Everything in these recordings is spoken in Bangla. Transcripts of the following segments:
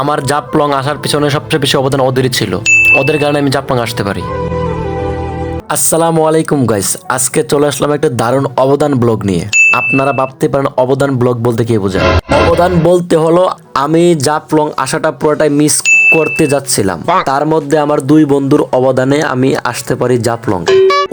আমার জাপলং আসার পিছনে সবচেয়ে বেশি অবদান ওদেরই ছিল। ওদের কারণে আমি জাপলং আসতে পারি। আসসালামু আলাইকুম গাইস আজকে চলে আসলাম একটা দারুণ অবদান ব্লগ নিয়ে। আপনারা ভাবতে পারেন অবদান ব্লগ বলতে কি বোঝায়। অবদান বলতে হলো, আমি জাপলং আসাটা পুরোটাই মিস করতে যাচ্ছিলাম। তার মধ্যে আমার দুই বন্ধুর অবদানে আমি আসতে পারি জাপলং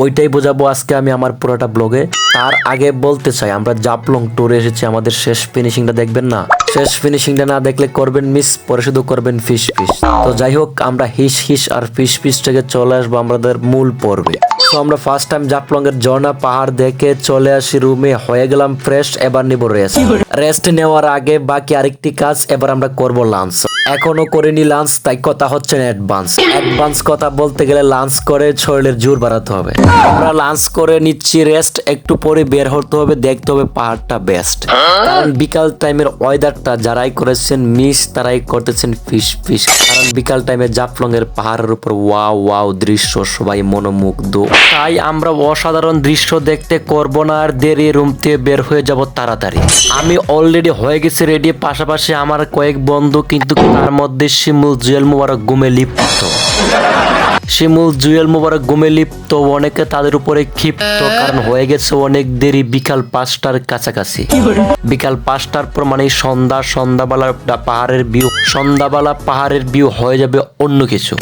ওইটাই বোঝাবো আজকে আমি আমার পুরোটা ব্লগে। তার আগে বলতে চাই, আমরা জাপলং ট্যুরে এসেছি, আমাদের শেষ ফিনিশিংটা দেখবেন না। শেষ ফিনিশিংটা না দেখলে করবেন মিস পরে শুধু করবেন ফিস ফিস তো যাই হোক, আমরা হিস হিস আর ফিস ফিস থেকে চলে আসব আমাদের মূল পর্বে। তো আমরা ফার্স্ট টাইম জাপলং এর ঝর্ণা পাহাড় দেখে চলে আসি রুমে হয়ে গেলাম ফ্রেশ এবার নিব রেস্ট রেস্ট নেওয়ার আগে বাকি আরেকটি কাজ, এবার আমরা করব লাঞ্চ এখনও করিনি লাঞ্চ তাই কথা হচ্ছে না অ্যাডভান্স অ্যাডভান্স কথা বলতে গেলে লাঞ্চ করে শরীরের জোর বাড়াতে হবে। আমরা লাঞ্চ করে নিচ্ছি রেস্ট একটু পরে বের হতে হবে, দেখতে হবে পাহাড়টা বেস্ট কারণ বিকাল টাইমের ওয়েদারটা যারাই করেছেন মিস তারাই করতেছেন ফিশ ফিশ কারণ বিকাল টাইমে জাফলং এর পাহাড়ের উপর ওয়াও ওয়াও দৃশ্য, সবাই মনোমুগ্ধ। তাই আমরা অসাধারণ দৃশ্য দেখতে করব না আর দেরি রুম থেকে বের হয়ে যাব তাড়াতাড়ি। আমি অলরেডি হয়ে গেছি রেডি পাশাপাশি আমার কয়েক বন্ধু কিন্তু তার মধ্যে শিমুল জুয়েল মুবারক গুমে লিপ্ত। শিমুল, জুয়েল মুবারক গুমে লিপ্ত অনেকে তাদের উপরে ক্ষিপ্ত, কারণ হয়ে গেছে অনেক দেরি, বিকাল পাঁচটার কাছাকাছি। বিকাল পাঁচটার পর মানে সন্ধ্যা, সন্ধ্যাবেলা পাহাড়ের ভিউ সন্ধ্যাবেলা পাহাড়ের ভিউ হয়ে যাবে অন্য কিছু।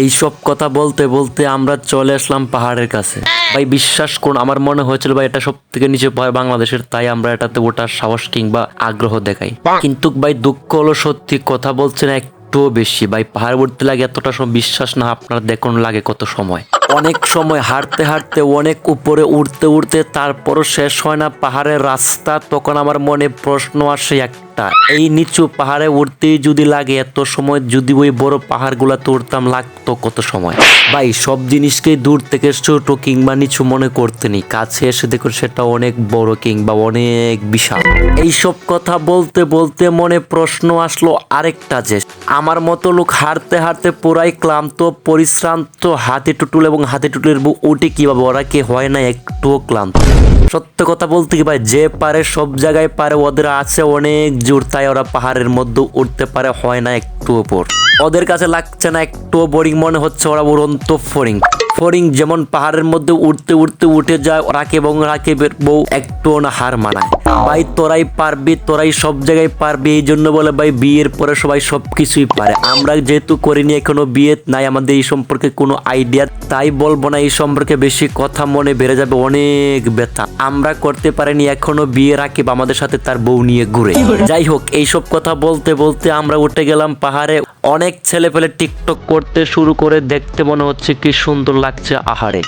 এই সব কথা বলতে বলতে আমরা চলে আসলাম পাহাড়ের কাছে। ভাই বিশ্বাস করুন আমার মনে হয়েছিল ভাই এটা সব থেকে নিচে বাংলাদেশের তাই আমরা এটাতে ওটার সাহস কিংবা আগ্রহ দেখাই। কিন্তু ভাই দুঃখ হলো সত্যি কথা বলছেন একটুও বেশি। ভাই পাহাড় উঠতে লাগে এতটা সময় বিশ্বাস না আপনার দেখুন লাগে কত সময়। অনেক সময় হাঁটতে হাঁটতে অনেক উপরে উঠতে উঠতে তারপরও শেষ হয় না পাহাড়ের রাস্তা তখন আমার মনে প্রশ্ন আসে একটা এই নিচু পাহাড়ে উঠতেই যদি লাগে, এত সময় যদি ওই বড় পাহাড়গুলাতে উঠতাম লাগতো কত সময়? ভাই, সব জিনিসকেই দূর থেকে ছোট কিংবা নিচু মনে করতে নেই। কাছে এসে দেখুন সেটা অনেক বড় কিংবা অনেক বিশাল। এইসব কথা বলতে বলতে মনে প্রশ্ন আসলো আরেকটা যে, আমার মতো লোক হাঁটতে হাঁটতে পুরাই ক্লান্ত, পরিশ্রান্ত, হাতে টুটুল এবং হাতে টুটুলের বুক উঠে কীভাবে, ওরা কি হয় না একটুও ক্লান্ত? সত্য কথা বলতে কি ভাই, যে পারে সব জায়গায় পারে, ওদের আছে অনেক জোর তাই ওরা পাহাড়ের মধ্যে উঠতে পারে, হয় না একটু ওপর। ওদের কাছে লাগছে না একটু বোরিং, মনে হচ্ছে ওরা উড়ন্ত ফোরিং। ফোরিং যেমন পাহাড়ের মধ্যে উঠতে উঠতে উঠে যায় রাকে এবং রাকিবের বউ একটু না হার মানায়। ভাই তোরাই পারবি তোরাই সব জায়গায় পারবি এই জন্য বলে ভাই বিয়ের পরে সবাই সব কিছুই পারে। আমরা যেহেতু করিনি এখনও বিয়ে নাই আমাদের এই সম্পর্কে কোনো আইডিয়া তাই বলব না এই সম্পর্কে বেশি কথা মনে বেড়ে যাবে অনেক ব্যথা। আমরা করতে পারিনি এখনও বিয়ে রাকিব আমাদের সাথে তার বউ নিয়ে ঘুরে। যাই হোক এইসব কথা বলতে বলতে আমরা উঠে গেলাম পাহাড়ে। অনেক ছেলে পেলে টিকটক করতে শুরু করে দেখতে মনে হচ্ছে কি সুন্দর লাগছে আহারে।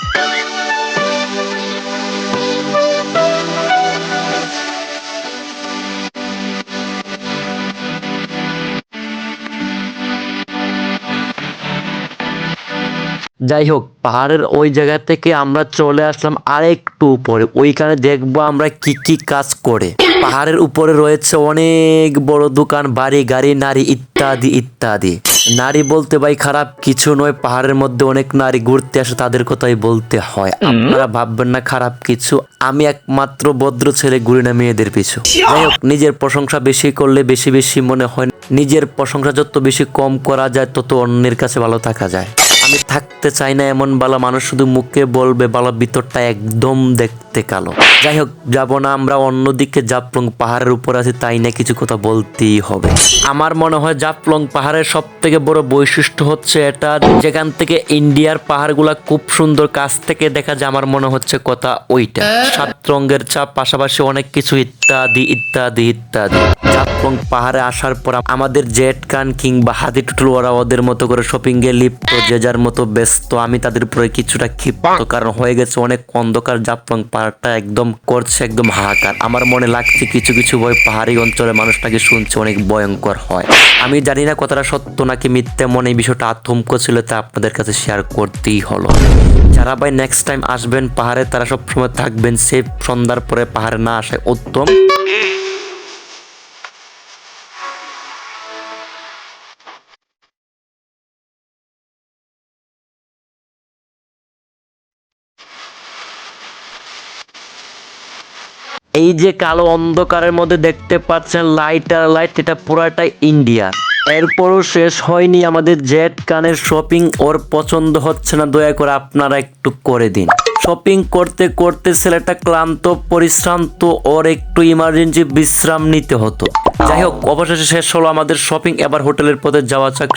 যাই হোক পাহাড়ের ওই জায়গা থেকে আমরা চলে আসলাম আরেকটু উপরে। ওইখানে দেখব আমরা কি কি কাজ করে। পাহাড়ের উপরে রয়েছে অনেক বড় দোকান বাড়ি গাড়ি নারী ইত্যাদি ইত্যাদি। নারী বলতে ভাই খারাপ কিছু নয় পাহাড়ের মধ্যে অনেক নারী ঘুরতে আসে তাদের কথাই বলতে হয়। আপনারা ভাববেন না খারাপ কিছু। আমি একমাত্র ভদ্র ছেলে ঘুরি না মেয়েদের পিছু। যাই হোক নিজের প্রশংসা বেশি করলে বেশি বেশি মনে হয় নিজের প্রশংসা যত বেশি কম করা যায় তত অন্যের কাছে ভালো থাকা যায়। আমি থাকতে চাই না এমন বালা মানুষ, শুধু মুখে বলবে বালা ভিতরটা একদম দেখতে কালো। যাই হোক যাব না, আমরা অন্যদিকে জাপলং পাহাড়ের উপর আছি, তাই না কিছু কথা বলতেই হবে। আমার মনে হয় জাপলং পাহাড়ের সব থেকে বড় বৈশিষ্ট্য হচ্ছে এটা, যেখান থেকে ইন্ডিয়ার পাহাড়গুলা খুব সুন্দর, কাছ থেকে দেখা যায়, আমার মনে হচ্ছে কথা ওইটা। সাত রঙের চাপ পাশাপাশি অনেক কিছু ইত্যাদি ইত্যাদি ইত্যাদি। জাপলং পাহাড়ে আসার পর আমাদের জেট কান কিংবা হাতি টুটুল ওরা ওদের মতো করে শপিং এ লিপ্ত, যে যার মতো ব্যস্ত আমি তাদের উপরে কিছুটা ক্ষিপ্ত কারণ হয়ে গেছে অনেক অন্ধকার জাপলং পাহাড়টা একদম করছে একদম হাহাকার। আমার মনে লাগছে কিছু কিছু ভয় পাহাড়ি অঞ্চলে মানুষটাকে শুনছে অনেক ভয়ঙ্কর হয়। আমি জানি না কতটা সত্য নাকি মিথ্যে মনে এই বিষয়টা আতঙ্ক ছিল তা আপনাদের কাছে শেয়ার করতেই হলো। যারা ভাই নেক্সট টাইম আসবেন পাহাড়ে তারা সবসময় থাকবেন সেফ সন্ধ্যার পরে পাহাড়ে না আসায় উত্তম। এই যে কালো অন্ধকারের মধ্যে দেখতে পাচ্ছেন লাইট আর লাইট, এটা পুরাটাই ইন্ডিয়া। এরপরও শেষ হয়নি আমাদের জেট কানের শপিং, ওর পছন্দ হচ্ছে না, দয়া করে আপনারা একটু করে দিন। শপিং করতে করতে ছেলেটা ক্লান্ত, পরিশ্রান্ত, ওর একটু ইমার্জেন্সি বিশ্রাম নিতে হতো। যাই হোক, অবশেষে শেষ হলো আমাদের শপিং, এবার হোটেলের পথে যাওয়া যাক।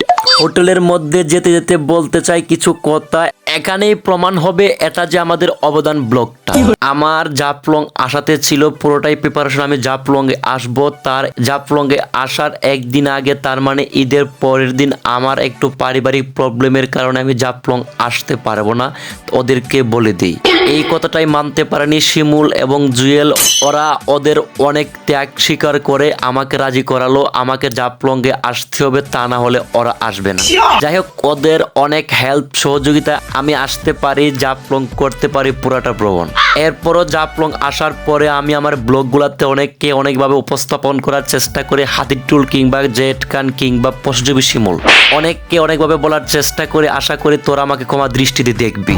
হোটেলের মধ্যে যেতে যেতে বলতে চাই কিছু কথা। এখানেই প্রমাণ হবে এটা যে আমাদের অবদান ব্লকটা। আমার জাপলং আসাতে ছিল, পুরোটাই প্রিপারেশন আমি জাপলং এ আসব। তার জাপলং এ আসার একদিন আগে, তার মানে ঈদের পরের দিন আমার একটু পারিবারিক প্রবলেমের কারণে আমি জাপলং আসতে পারব না। ওদেরকে বলে দিই। এই কথাটাই মানতে পারেনি শিমুল এবং জুয়েল। ওরা ওদের অনেক ত্যাগ স্বীকার করে আমাকে রাজি করালো আমাকে জাপলঙ্গে আসতে হবে তা না হলে ওরা আসবে না। যাই হোক ওদের অনেক হেল্প সহযোগিতা আমি আসতে পারি জাপলং করতে পারি পুরাটা ভ্রমণ। এরপরও জাপলং আসার পরে আমি আমার ব্লগগুলোতে অনেককে অনেকভাবে উপস্থাপন করার চেষ্টা করি হাতির টুল কিংবা জেট কান কিংবা পশুজীবী শিমুল। অনেককে অনেকভাবে বলার চেষ্টা করে আশা করি তোরা আমাকে ক্ষমা দৃষ্টিতে দেখবি।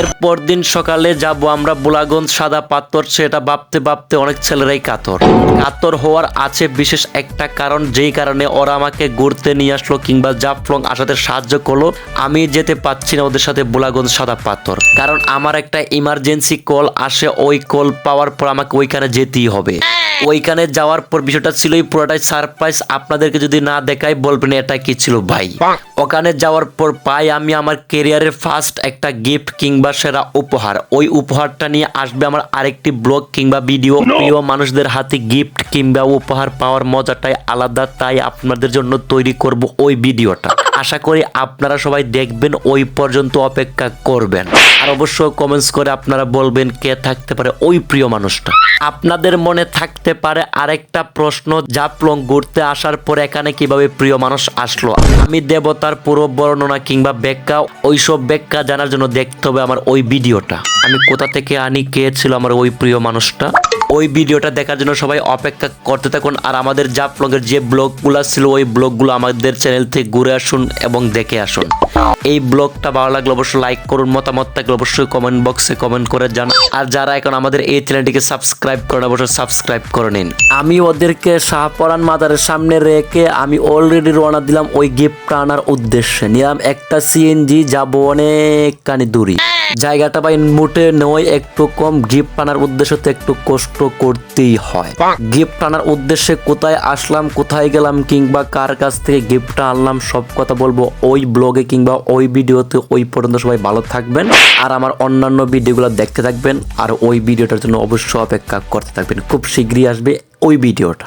এরপর দিন সকালে যাব আমরা বুলাগঞ্জ সাদা পাথর, সেটা ভাবতে ভাবতে অনেক ছেলেরাই কাতর। কাতর হওয়ার আছে বিশেষ একটা কারণ, যেই কারণে ওরা আমাকে ঘুরতে নিয়ে আসলো কিংবা জাফলং আসাতে সাহায্য করল। আমি যেতে পাচ্ছি না ওদের সাথে বুলাগঞ্জ সাদা পাথর। কারণ আমার একটা ইমার্জেন্সি কল আসে, ওই কল পাওয়ার পর আমাকে ওইখানে যেতেই হবে। ওইখানে যাওয়ার পর বিষয়টা ছিলই পুরোটাই সারপ্রাইজ আপনাদেরকে যদি না দেখাই, বলবেন এটা কি ছিল ভাই? ওখানে যাওয়ার পর পাই আমি আমার কেরিয়ারের ফার্স্ট একটা গিফট কিংবা সেরা উপহার। ওই উপহারটা নিয়ে আসবে আমার আরেকটি ব্লগ কিংবা ভিডিও প্রিয় মানুষদের হাতে গিফট কিংবা উপহার পাওয়ার মজাটাই আলাদা তাই আপনাদের জন্য তৈরি করব ওই ভিডিওটা আশা করি আপনারা সবাই দেখবেন ওই পর্যন্ত অপেক্ষা করবেন। আর অবশ্য কমেন্টস করে আপনারা বলবেন কে থাকতে পারে ওই প্রিয় মানুষটা। আপনাদের মনে থাকতে পারে আরেকটা প্রশ্ন জাপলং ঘুরতে আসার পর এখানে কীভাবে প্রিয় মানুষ আসলো? আমি দেবতার পুরো বর্ণনা কিংবা ব্যাখ্যা, ওইসব ব্যাখ্যা জানার জন্য দেখতে হবে আমার ওই ভিডিওটা। আমি কোথা থেকে আনি, কে ছিল আমার ওই প্রিয় মানুষটা? ওই ভিডিওটা দেখার জন্য সবাই অপেক্ষা করতে থাকুন। আর আমাদের জাপলংয়ের যে ব্লগগুলো ছিল, ওই ব্লগগুলো আমাদের চ্যানেল থেকে ঘুরে আসুন এবং দেখে আসুন। এই ব্লগটা ভালো লাগলে অবশ্যই লাইক করুন, মতামত থাকলে অবশ্যই কমেন্ট বক্সে কমেন্ট করে জান। আর যারা এখন আমাদের এই চ্যানেলটিকে সাবস্ক্রাইব করেন অবশ্যই সাবস্ক্রাইব করে নিন। আমি ওদেরকে শাহপরান মাদারের সামনে রেখে আমি অলরেডি রওনা দিলাম ওই গিফটটা আনার উদ্দেশ্যে। নিলাম একটা সিএনজি যাব অনেকখানি দূরি। জায়গাটা ভাই মোটে নয় একটু কম গিফট আনার উদ্দেশ্য তো একটু কষ্ট করতেই হয়। গিফট আনার উদ্দেশ্যে কোথায় আসলাম কোথায় গেলাম কিংবা কার কাছ থেকে গিফটটা আনলাম সব কথা বলব ওই ব্লগে কিংবা ওই ভিডিওতে। ওই পর্যন্ত সবাই ভালো থাকবেন আর আমার অন্যান্য ভিডিওগুলো দেখতে থাকবেন আর ওই ভিডিওটার জন্য অবশ্যই অপেক্ষা করতে থাকবেন। খুব শীঘ্রই আসবে ওই ভিডিওটা।